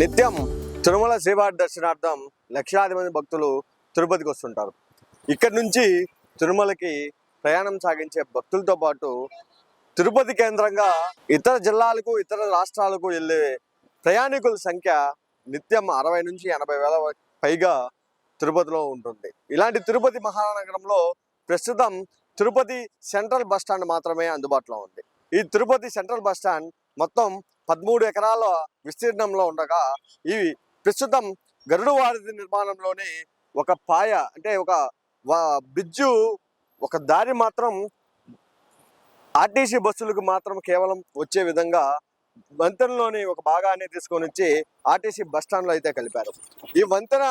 నిత్యం తిరుమల శ్రీవారి దర్శనార్థం లక్షలాది మంది భక్తులు తిరుపతికి వస్తుంటారు. ఇక్కడి నుంచి తిరుమలకి ప్రయాణం సాగించే భక్తులతో పాటు తిరుపతి కేంద్రంగా ఇతర జిల్లాలకు ఇతర రాష్ట్రాలకు వెళ్ళే ప్రయాణికుల సంఖ్య నిత్యం అరవై నుంచి ఎనభై వేల పైగా తిరుపతిలో ఉంటుంది. ఇలాంటి తిరుపతి మహానగరంలో ప్రస్తుతం తిరుపతి సెంట్రల్ బస్ స్టాండ్ మాత్రమే అందుబాటులో ఉంది. ఈ తిరుపతి సెంట్రల్ బస్ స్టాండ్ మొత్తం పదమూడు ఎకరాల విస్తీర్ణంలో ఉండగా ఇవి ప్రస్తుతం గరుడు వారధి నిర్మాణంలోని ఒక పాయ అంటే ఒక వా- బ్రిడ్జు ఒక దారి మాత్రం ఆర్టీసీ బస్సులకు మాత్రం కేవలం వచ్చే విధంగా వంతెనలోని ఒక భాగాన్ని తీసుకొని వచ్చి ఆర్టీసీ బస్ స్టాండ్లో అయితే కలిపారు. ఈ వంతెన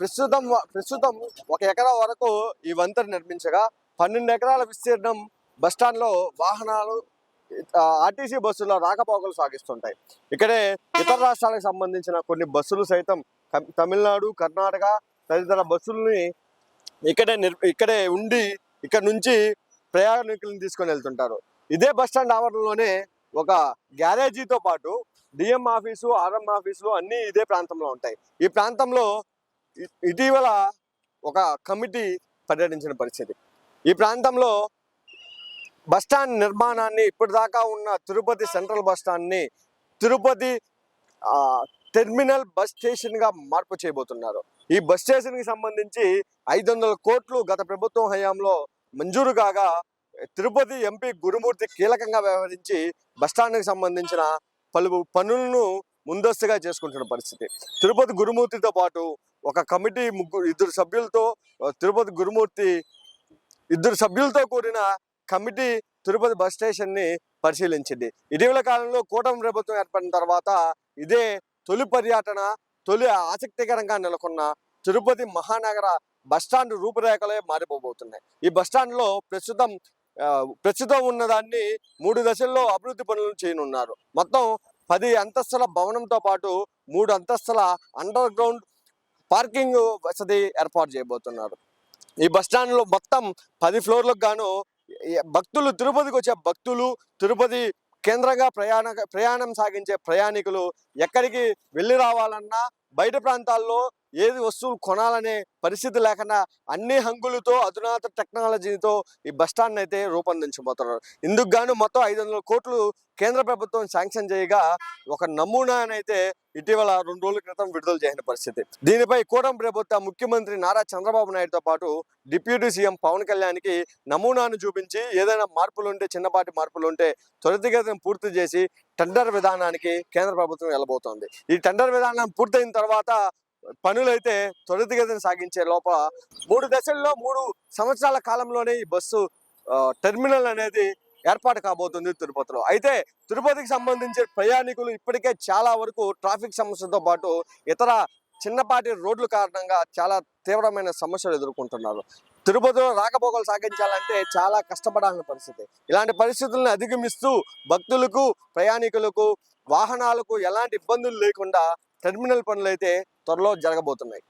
ప్రస్తుతం ప్రస్తుతం ఒక ఎకరా వరకు ఈ వంతెన నిర్మించగా పన్నెండు ఎకరాల విస్తీర్ణం బస్ స్టాండ్లో వాహనాలు ఆర్టీసీ బస్సుల్లో రాకపోకలు సాగిస్తుంటాయి. ఇక్కడే ఇతర రాష్ట్రాలకు సంబంధించిన కొన్ని బస్సులు సైతం తమిళనాడు కర్ణాటక తదితర బస్సుల్ని ఇక్కడే నిర్ ఇక్కడే ఉండి ఇక్కడ నుంచి ప్రయాణికులను తీసుకొని వెళ్తుంటారు. ఇదే బస్ స్టాండ్ ఆవరణలోనే ఒక గ్యారేజీతో పాటు డిఎం ఆఫీసు ఆర్ఎం ఆఫీసులు అన్నీ ఇదే ప్రాంతంలో ఉంటాయి. ఈ ప్రాంతంలో ఇటీవల ఒక కమిటీ పర్యటించిన పరిస్థితి. ఈ ప్రాంతంలో బస్టాండ్ నిర్మాణాన్ని ఇప్పటిదాకా ఉన్న తిరుపతి సెంట్రల్ బస్టాండ్ని తిరుపతి టెర్మినల్ బస్ స్టేషన్గా మార్పు చేయబోతున్నారు. ఈ బస్ స్టేషన్కి సంబంధించి ఐదు వందల కోట్లు గత ప్రభుత్వం హయాంలో మంజూరు కాగా తిరుపతి ఎంపీ గురుమూర్తి కీలకంగా వ్యవహరించి బస్ స్టాండ్కి సంబంధించిన పలు పనులను ముందస్తుగా చేసుకుంటున్న పరిస్థితి. తిరుపతి గురుమూర్తితో పాటు ఒక కమిటీ ముగ్గురు ఇద్దరు సభ్యులతో తిరుపతి గురుమూర్తి ఇద్దరు సభ్యులతో కూడిన కమిటీ తిరుపతి బస్ స్టేషన్ని పరిశీలించింది. ఇటీవల కాలంలో కూటమి ప్రభుత్వం ఏర్పడిన తర్వాత ఇదే తొలి పర్యటన తొలి ఆసక్తికరంగా నెలకొన్న తిరుపతి మహానగర బస్ స్టాండ్ రూపురేఖలే మారిపోబోతున్నాయి. ఈ బస్ స్టాండ్లో ప్రస్తుతం ప్రస్తుతం ఉన్నదాన్ని మూడు దశల్లో అభివృద్ధి పనులు చేయనున్నారు. మొత్తం పది అంతస్తుల భవనంతో పాటు మూడు అంతస్తుల అండర్ గ్రౌండ్ పార్కింగ్ వసతి ఏర్పాటు చేయబోతున్నారు. ఈ బస్ స్టాండ్లో మొత్తం పది ఫ్లోర్లకు గాను భక్తులు తిరుపతికి వచ్చే భక్తులు తిరుపతి కేంద్రంగా ప్రయాణ ప్రయాణం సాగించే ప్రయాణికులు ఎక్కడికి వెళ్ళి రావాలన్నా బయట ప్రాంతాల్లో ఏది వస్తువులు కొనాలనే పరిస్థితి లేకుండా అన్ని హంగులతో అధునాత టెక్నాలజీతో ఈ బస్ స్టాండ్ అయితే రూపొందించబోతున్నారు. ఇందుకు గాను మొత్తం ఐదు వందల కోట్లు కేంద్ర ప్రభుత్వం శాంక్షన్ చేయగా ఒక నమూనానైతే ఇటీవల రెండు రోజుల క్రితం విడుదల చేసిన పరిస్థితి. దీనిపై కూటమి ప్రభుత్వ ముఖ్యమంత్రి నారా చంద్రబాబు నాయుడుతో పాటు డిప్యూటీ సీఎం పవన్ కళ్యాణ్కి నమూనాను చూపించి ఏదైనా మార్పులు ఉంటే చిన్నపాటి మార్పులుంటే త్వరితగతిన పూర్తి చేసి టెండర్ విధానానికి కేంద్ర ప్రభుత్వం వెళ్ళబోతోంది. ఈ టెండర్ విధానం పూర్తయిన తర్వాత పనులైతే త్వరితగతిన సాగించే లోపల మూడు దశల్లో మూడు సంవత్సరాల కాలంలోనే ఈ బస్సు టెర్మినల్ అనేది ఏర్పాటు కాబోతుంది తిరుపతిలో. అయితే తిరుపతికి సంబంధించిన ప్రయాణికులు ఇప్పటికే చాలా వరకు ట్రాఫిక్ సమస్యతో పాటు ఇతర చిన్నపాటి రోడ్ల కారణంగా చాలా తీవ్రమైన సమస్యలు ఎదుర్కొంటున్నారు. తిరుపతిలో రాకపోకలు సాగించాలంటే చాలా కష్టపడాల్సిన పరిస్థితి. ఇలాంటి పరిస్థితులను అధిగమిస్తూ భక్తులకు ప్రయాణికులకు వాహనాలకు ఎలాంటి ఇబ్బందులు లేకుండా టెర్మినల్ పనులు అయితే త్వరలో జరగబోతున్నాయి.